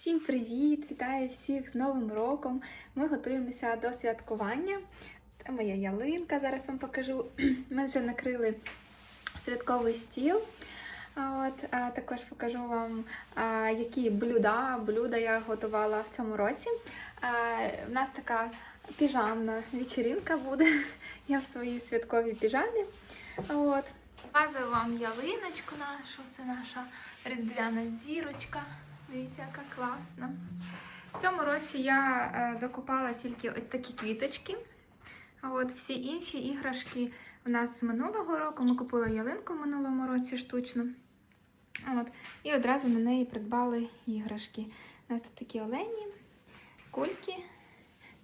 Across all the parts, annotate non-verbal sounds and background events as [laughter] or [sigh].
Всім привіт! Вітаю всіх з Новим роком! Ми готуємося до святкування. Це моя ялинка, зараз вам покажу. [clears throat] Ми вже накрили святковий стіл. От, також покажу вам, які блюда, блюда я готувала в цьому році. У нас така піжамна вечеринка буде. [laughs] Я в своїй святковій піжамі. От. Показую вам ялиночку нашу, це наша різдвяна зірочка. Дивіться, яка класна. В цьому році я е, докупала тільки от такі квіточки. А от всі інші іграшки у нас з минулого року. Ми купили ялинку в минулому році штучну. От, і одразу на неї придбали іграшки. У нас тут такі олені, кульки,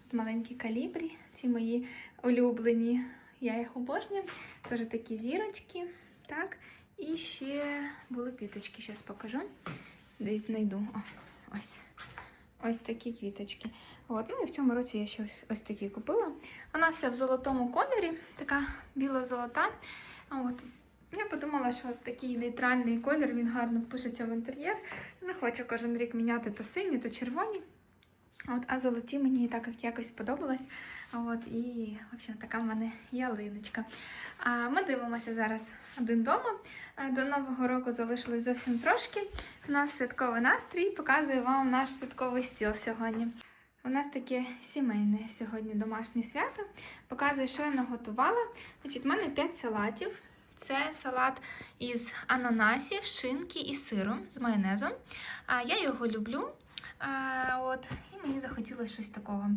тут маленькі калібрі, ці мої улюблені. Я їх обожнюю. Теж такі зірочки. Так. І ще були квіточки, зараз покажу. Десь знайду. О, ось. Ось такі квіточки. От. Ну і в цьому році я ще ось, ось такі купила. Вона вся в золотому кольорі, така біла-золота. От. Я подумала, що такий нейтральний колір, він гарно впишеться в інтер'єр. Не хочу кожен рік міняти то сині, то червоні. От, а золоті мені так як якось сподобалось. От, і в общем, така в мене ялиночка. А ми дивимося зараз один дома. До Нового року залишилось зовсім трошки. У нас святковий настрій. Показую вам наш святковий стіл сьогодні. У нас таке сімейне сьогодні домашнє свято. Показую, що я наготувала. Значить, в мене 5 салатів. Це салат із ананасів, шинки і сиром з майонезом. Я його люблю. А, от, і мені захотілося щось такого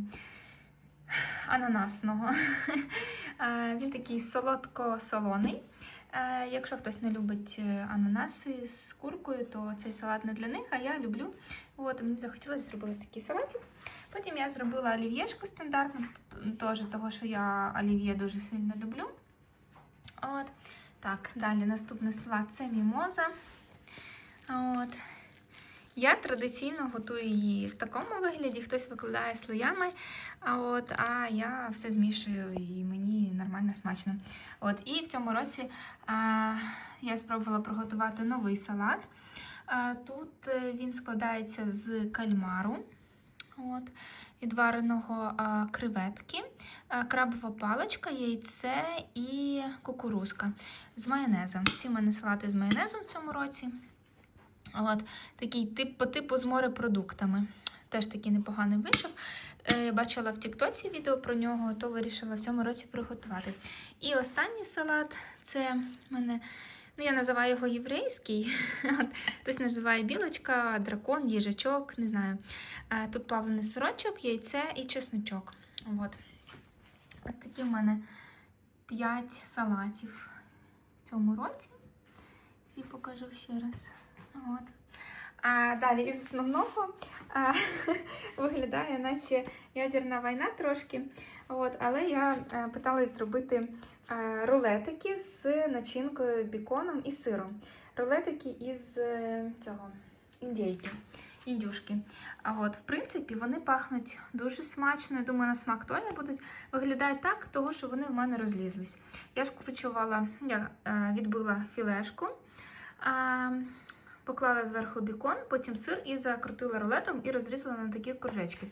ананасного. [laughs] А, він такий солодко-солоний. Е, Якщо хтось не любить е, ананаси з куркою, то цей салат не для них, а я люблю. От, мені захотілося зробити такий салатик. Потім я зробила олів'єшку стандартну, теж того, що я олів'є дуже сильно люблю. От. Так, далі наступний салат це мімоза. От. Я традиційно готую її в такому вигляді, хтось викладає слоями, а, от, а я все змішую і мені нормально смачно. От, і в цьому році а, я спробувала приготувати новий салат. А, тут е, він складається з кальмару. От, відвареного а, креветки, а, крабова паличка, яйце і кукурузка з майонезом. Всі в мене салати з майонезом в цьому році. От, такий тип по типу з морепродуктами. Теж такий непоганий вийшов. Е, бачила в Тіктоці відео про нього, то вирішила в цьому році приготувати. І останній салат це мене. Ну, я називаю його єврейський. [laughs] Хтось називає білочка, дракон, їжачок, не знаю. Е, Тут плавлений сирочок, яйце і чесничок. От. Ось такі в мене 5 салатів в цьому році. Всі покажу ще раз. От. А далі із основного а, [laughs] виглядає, наче ядерна війна трошки. От, але я а, питалась зробити а, рулетики з начинкою біконом і сиром. Рулетики із е, цього індійки. Індюшки. А от, в принципі, вони пахнуть дуже смачно. Я думаю, на смак теж будуть. Виглядають так, того, що вони в мене розлізлись. Я ж купувала, я е, відбила філешку. А, Поклала зверху бікон, потім сир і закрутила рулетом і розрізала на такі кружечки.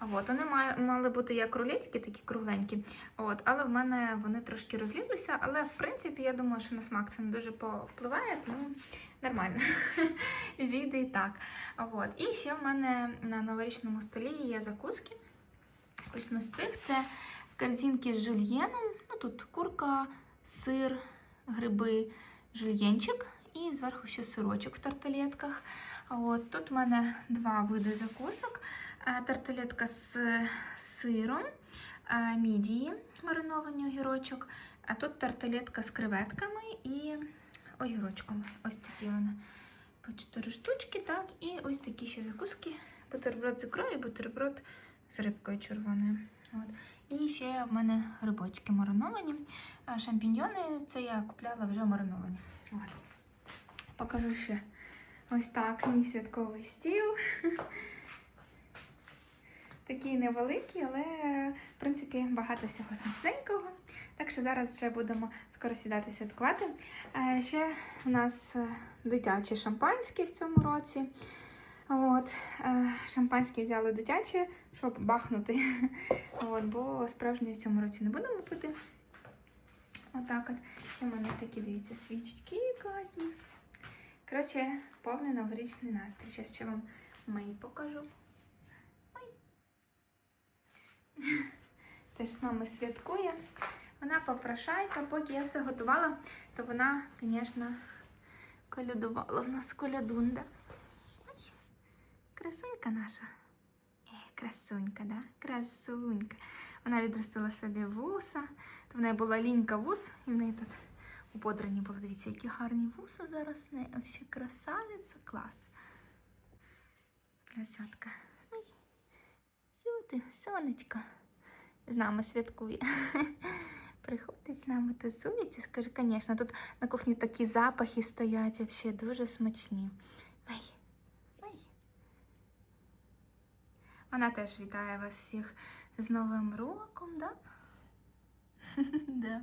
От, вони мали бути як рулетики, такі кругленькі. От, але в мене вони трошки розлізлися. Але в принципі, я думаю, що на смак це не дуже повпливає, тому нормально. [laughs] Зійде і так. От. І ще в мене на новорічному столі є закуски. Почну з цих. Це корзинки з жульєном. Ну, тут курка, сир, гриби, жульєнчик. І зверху ще сирочок в тарталетках. От, тут в мене два види закусок. Е, Тарталетка з сиром, е, мідії, маринований огірочок. А тут тарталетка з креветками і огірочком. Ось такі вони по 4 штучки. так, І ось такі ще закуски. Бутерброд з ікрою і бутерброд з рибкою червоною. От. І ще в мене грибочки мариновані. А Шампіньйони це я купляла вже мариновані. От. Покажу ще ось так мій святковий стіл. [laughs] Такий невеликий, але в принципі багато всього смачненького. Так що зараз вже будемо скоро сідати святкувати. Е, Ще у нас е, дитяче шампанське в цьому році. От. е, шампанське взяли дитяче, щоб бахнути. [laughs] От, бо справжнє в цьому році не будемо пити. Отак от. Ще в мене такі, дивіться, свічки класні. Коротше, повний новорічний настрій. Зараз ще вам мої покажу. Ой. [laughs] Теж з нами святкує. Вона попрошайка, поки я все готувала, то вона, звісно, колядувала в нас колядунда. Ой, красунька наша. Е, красунька, да? Красунька. Вона відростила собі вуса. То в неї була лінька вус, і в неї тут у подрані було. Дивіться, які гарні вуса зараз. в неї. Вообще красавиця, клас. Красотка. Ой, сюди, сонечко. З нами святкує. [laughs] Приходить з нами, тусується. Скажи, звісно, тут на кухні такі запахи стоять, вообще дуже смачні. Ай. Вона теж вітає вас всіх з Новим роком, да? [laughs] да.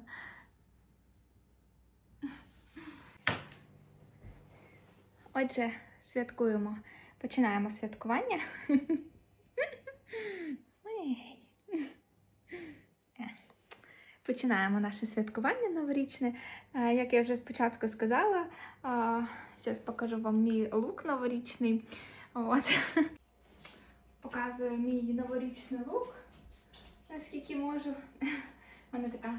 Отже, святкуємо. Починаємо святкування. [laughs] Е. Починаємо наше святкування новорічне. Е, Як я вже спочатку сказала, зараз покажу вам мій лук новорічний. От. Показую мій новорічний лук, наскільки можу. У мене така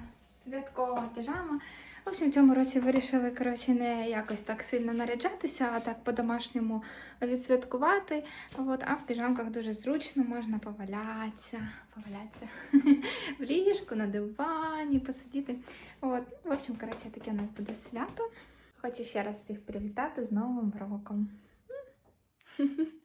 святкова піжама. В общем, в цьому році вирішили коротше, не якось так сильно наряджатися, а так по-домашньому відсвяткувати. От, а в піжамках дуже зручно, можна повалятися, повалятися [laughs] в ліжку, на дивані, посидіти. От, в общем, коротше, таке у нас буде свято. Хочу ще раз всіх привітати з Новим роком. [laughs]